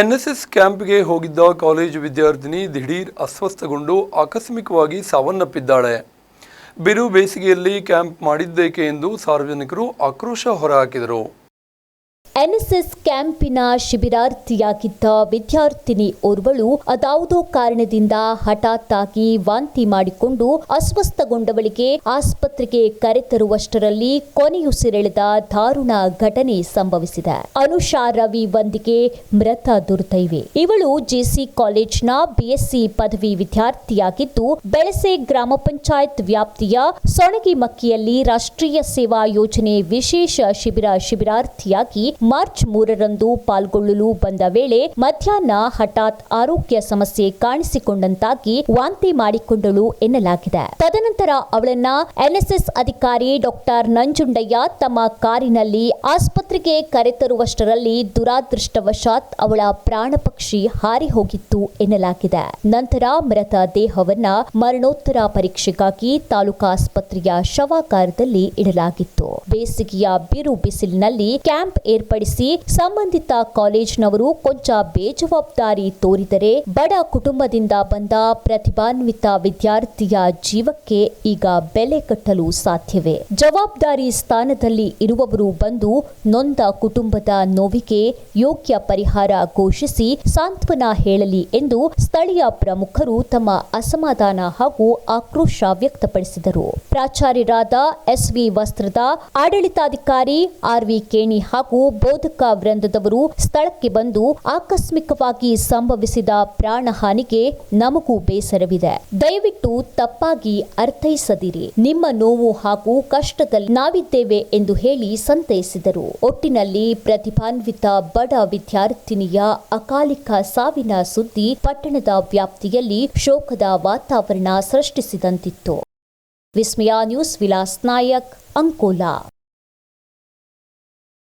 NSS ಕ್ಯಾಂಪ್ಗೆ ಹೋಗಿದ್ದ college ವಿದ್ಯಾರ್ಥಿನಿ ದಿಢೀರ್ ಅಸ್ವಸ್ಥಗೊಂಡು ಆಕಸ್ಮಿಕವಾಗಿ ಸಾವನ್ನಪ್ಪಿದ್ದಾಳೆ. ಬಿರು ಬೇಸಿಗೆಯಲ್ಲಿ ಕ್ಯಾಂಪ್ ಮಾಡಿದ್ದೇಕೆ ಎಂದು ಸಾರ್ವಜನಿಕರು ಆಕ್ರೋಶ ಹೊರಹಾಕಿದರು. ಎನ್ಎಸ್ಎಸ್ ಕ್ಯಾಂಪಿನ ಶಿಬಿರಾರ್ಥಿಯಾಗಿದ್ದ ವಿದ್ಯಾರ್ಥಿನಿ ಓರ್ವಳು ಅದಾವುದೋ ಕಾರಣದಿಂದ ಹಠಾತ್ ವಾಂತಿ ಮಾಡಿಕೊಂಡು ಅಸ್ವಸ್ಥಗೊಂಡವಳಿಗೆ ಆಸ್ಪತ್ರೆಗೆ ಕರೆತರುವಷ್ಟರಲ್ಲಿ ಕೊನೆಯುಸಿರೆಳೆದ ದಾರುಣ ಘಟನೆ ಸಂಭವಿಸಿದೆ. ಅನುಷಾ ರವಿ ವಂದಿಗೆ ಮೃತ ದುರ್ದೈವಿ. ಇವಳು ಜೆಸಿ ಕಾಲೇಜ್ನ ಬಿಎಸ್ಸಿ ಪದವಿ ವಿದ್ಯಾರ್ಥಿಯಾಗಿದ್ದು, ಬೆಳಸೆ ಗ್ರಾಮ ಪಂಚಾಯತ್ ವ್ಯಾಪ್ತಿಯ ಸೊಣಗಿಮಕ್ಕಿಯಲ್ಲಿ ರಾಷ್ಟ್ರೀಯ ಸೇವಾ ಯೋಜನೆ ವಿಶೇಷ ಶಿಬಿರ ಶಿಬಿರಾರ್ಥಿಯಾಗಿ ಮಾರ್ಚ್ ಮೂರರಂದು ಪಾಲ್ಗೊಳ್ಳಲು ಬಂದ ವೇಳೆ ಮಧ್ಯಾಹ್ನ ಹಠಾತ್ ಆರೋಗ್ಯ ಸಮಸ್ಯೆ ಕಾಣಿಸಿಕೊಂಡಂತಾಗಿ ವಾಂತಿ ಮಾಡಿಕೊಂಡಳು ಎನ್ನಲಾಗಿದೆ. ತದನಂತರ ಅವಳನ್ನ ಎನ್ಎಸ್ಎಸ್ ಅಧಿಕಾರಿ ಡಾಕ್ಟರ್ ನಂಜುಂಡಯ್ಯ ತಮ್ಮ ಕಾರಿನಲ್ಲಿ ಆಸ್ಪತ್ರೆಗೆ ಕರೆತರುವಷ್ಟರಲ್ಲಿ ದುರಾದೃಷ್ಟವಶಾತ್ ಅವಳ ಪ್ರಾಣ ಪಕ್ಷಿ ಹಾರಿ ಹೋಗಿತ್ತು ಎನ್ನಲಾಗಿದೆ. ನಂತರ ಮೃತ ದೇಹವನ್ನ ಮರಣೋತ್ತರ ಪರೀಕ್ಷೆಗಾಗಿ ತಾಲೂಕಾ ಆಸ್ಪತ್ರೆಯ ಶವಾಗಾರದಲ್ಲಿ ಇಡಲಾಗಿತ್ತು. ಬೇಸಿಗೆಯ ಬಿರು ಬಿಸಿಲಿನಲ್ಲಿ ಕ್ಯಾಂಪ್ ಏರ್ಪಡಿಸಿ ಸಂಬಂಧಿತ ಕಾಲೇಜಿನವರು ಕೊಂಚ ಬೇಜವಾಬ್ದಾರಿ ತೋರಿದರೆ ಬಡ ಕುಟುಂಬದಿಂದ ಬಂದ ಪ್ರತಿಭಾನ್ವಿತ ವಿದ್ಯಾರ್ಥಿಯ ಜೀವಕ್ಕೆ ಈಗ ಬೆಲೆ ಕಟ್ಟಲು ಸಾಧ್ಯವೇ? ಜವಾಬ್ದಾರಿ ಸ್ಥಾನದಲ್ಲಿ ಇರುವವರು ಬಂದು ನೊಂದ ಕುಟುಂಬದ ನೋವಿಗೆ ಯೋಗ್ಯ ಪರಿಹಾರ ಘೋಷಿಸಿ ಸಾಂತ್ವನ ಹೇಳಲಿ ಎಂದು ಸ್ಥಳೀಯ ಪ್ರಮುಖರು ತಮ್ಮ ಅಸಮಾಧಾನ ಹಾಗೂ ಆಕ್ರೋಶ ವ್ಯಕ್ತಪಡಿಸಿದರು. ಪ್ರಾಚಾರ್ಯರಾದ ಎಸ್ವಿ ವಸ್ತ್ರದ, ಆಡಳಿತಾಧಿಕಾರಿ ಆರ್ವಿ ಕೇಣಿ ಹಾಗೂ ಬೋಧಕ ವೃಂದದವರು ಸ್ಥಳಕ್ಕೆ ಬಂದು ಆಕಸ್ಮಿಕವಾಗಿ ಸಂಭವಿಸಿದ ಪ್ರಾಣಹಾನಿಗೆ ನಮಗೂ ಬೇಸರವಿದೆ. ದಯವಿಟ್ಟು ತಪ್ಪಾಗಿ ಅರ್ಥೈಸದಿರಿ. ನಿಮ್ಮ ನೋವು ಹಾಗೂ ಕಷ್ಟದಲ್ಲಿ ನಾವಿದ್ದೇವೆ ಎಂದು ಹೇಳಿ ಸಂತೈಸಿದರು. ಒಟ್ಟಿನಲ್ಲಿ ಪ್ರತಿಭಾನ್ವಿತ ಬಡ ವಿದ್ಯಾರ್ಥಿನಿಯ ಅಕಾಲಿಕ ಸಾವಿನ ಸುದ್ದಿ ಪಟ್ಟಣದ ವ್ಯಾಪ್ತಿಯಲ್ಲಿ ಶೋಕದ ವಾತಾವರಣ ಸೃಷ್ಟಿಸಿದಂತಿತ್ತು. ವಿಸ್ಮಯ ನ್ಯೂಸ್ ವಿಲಾಸ್ ನಾಯಕ್, ಅಂಕೋಲಾ.